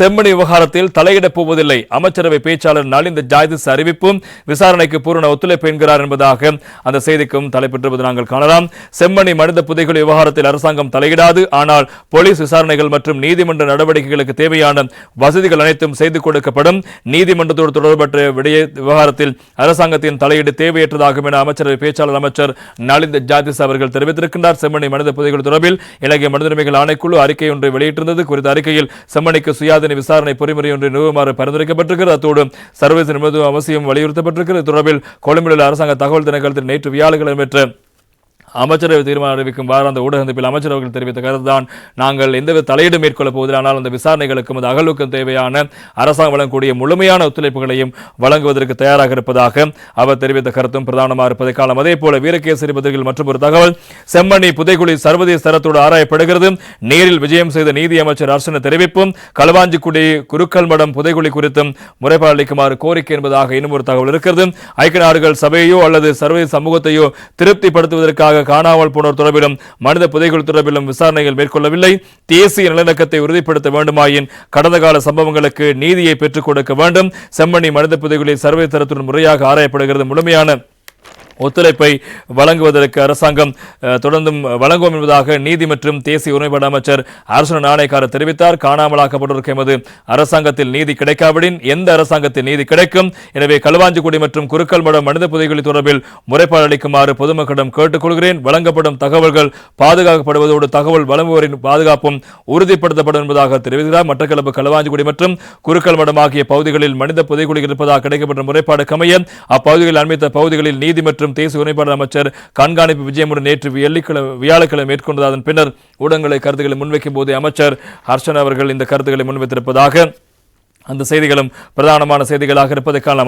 செம்மணி விவகாரத்தில் தலையிடப் போவதில்லை. அமைச்சரவை பேச்சாளர் நலிந்த ஜாய்திஸ் அறிவிப்பும் விசாரணைக்கு பூரண ஒத்துழைப்பு என்கிறார் என்பதாக அந்த செய்திக்கும் தலைப்பெற்றிருப்பது நாங்கள் காணலாம். செம்மணி மனித புதைகுழி விவகாரத்தில் அரசாங்கம் தலையிடாது. ஆனால் போலீஸ் விசாரணைகள் மற்றும் நீதிமன்ற நடவடிக்கைகளுக்கு தேவையான வசதிகள் அனைத்தும் செய்து கொடுக்கப்படும். நீதிமன்றத்தோடு தொடர்பற்ற விடய விவகாரத்தில் அரசாங்கத்தின் தலையீடு தேவையற்றதாகும் என அமைச்சரவை பேச்சாளர் அமைச்சர் நலிந்த ஜாதிஸ் அவர்கள் தெரிவித்திருக்கின்றார். செம்மணி மனித புதைகள் தொடர்பில் இலங்கை மனித உரிமைகள் ஆணைக்குழு அறிக்கை ஒன்றை வெளியிட்டிருந்தது. குறித்த அறிக்கையில் செம்மணிக்கு சுயாதீன விசாரணை பொறிமுறை ஒன்றை நிறுவுமாறு பரிந்துரைக்கப்பட்டிருக்கிறது. அத்தோடு சர்வதேச நிபுணத்துவ அவசியம் வலியுறுத்தப்பட்டிருக்கிறது. தொடர்பில் கொழும்பில் அரசாங்க தகவல் திணைக்களத்தில் நேற்று வியாழக்கிழமை பெற்ற அமைச்சரவை தீர்மானம் அறிவிக்கும் வாராந்த ஊடக சந்திப்பில் அமைச்சர் அவர்கள் தெரிவித்த கருத்துதான். நாங்கள் எந்தவித தலையீடு மேற்கொள்ளப் போவதில் ஆனால் அந்த விசாரணைகளுக்கும் அது அகலுக்கும் தேவையான அரசாங்கம் வழங்கக்கூடிய முழுமையான ஒத்துழைப்புகளையும் வழங்குவதற்கு தயாராக இருப்பதாக அவர் தெரிவித்த கருத்தும் பிரதானமாக இருப்பதை காலம் அதே போல வீரகேசரி பதில்கள் மற்றும் ஒரு தகவல். செம்மணி புதைக்குழி சர்வதேச தரத்தோடு ஆராயப்படுகிறது. நேரில் விஜயம் செய்த நீதி அமைச்சர் அர்ச்சன தெரிவிப்பும் களவாஞ்சிக்குடி குருக்கல் மடம் புதைக்குழி குறித்தும் முறைப்பாடு அளிக்குமாறு கோரிக்கை என்பதாக இன்னும் ஒரு தகவல் இருக்கிறது. ஐக்கிய நாடுகள் சபையோ அல்லது சர்வதேச சமூகத்தையோ திருப்திப்படுத்துவதற்காக காணாமல் போனோர் தொடர்பிலும் மனித புதைகள் தொடர்பிலும் விசாரணைகள் மேற்கொள்ளவில்லை. தேசிய நல்லிணக்கத்தை உறுதிப்படுத்த வேண்டுமாயின் கடந்த கால சம்பவங்களுக்கு நீதியை பெற்றுக் கொடுக்க வேண்டும். செம்மணி மனித புதைகளில் சர்வே தரத்துடன் முறையாக ஆராயப்படுகிறது. முழுமையான ஒத்துழைப்பை வழங்குவதற்கு அரசாங்கம் தொடர்ந்தும் வழங்குவோம் என்பதாக நீதி மற்றும் தேசிய ஒருமைப்பாடு அமைச்சர் அரசு நாணயக்காரர் தெரிவித்தார். காணாமலாக்கப்பட்டோருக்கு எமது அரசாங்கத்தில் நீதி கிடைக்காவிடின் எந்த அரசாங்கத்தில் நீதி கிடைக்கும்? எனவே களுவாஞ்சிக்குடி மற்றும் குறுக்கல் மடம் மனித புதைகுழி தொடர்பில் முறைப்பாடு அளிக்குமாறு பொதுமக்களிடம் கேட்டுக்கொள்கிறேன். வழங்கப்படும் தகவல்கள் பாதுகாக்கப்படுவதோடு தகவல் வழங்குவோரின் பாதுகாப்பும் உறுதிப்படுத்தப்படும் என்பதாக தெரிவித்தார் மட்டக்களப்பு களுவாஞ்சிக்குடி மற்றும் குறுக்கல் மடம் ஆகிய பகுதிகளில் மனித புதைகுழி இருப்பதாக கிடைக்கப்பட்ட முறைப்பாடு கமைய அப்பகுதிகளில் அண்மித்த பகுதிகளில் நீதி மற்றும் மற்றும் தேசிய ஒருமைப்பாடு அமைச்சர் கண்காணிப்பு விஜயமுடன் நேற்று வெள்ளிக்கிழமை வியாழக்கிழமை மேற்கொண்டது அதன் பின்னர் ஊடகங்களை கருத்துக்களை முன்வைக்கும் போது அமைச்சர் ஹர்ஷன் அவர்கள் இந்த கருத்துக்களை முன்வைத்திருப்பதாக அந்த செய்திகளும் பிரதானமான செய்திகளாக இருப்பதை காணலாம்.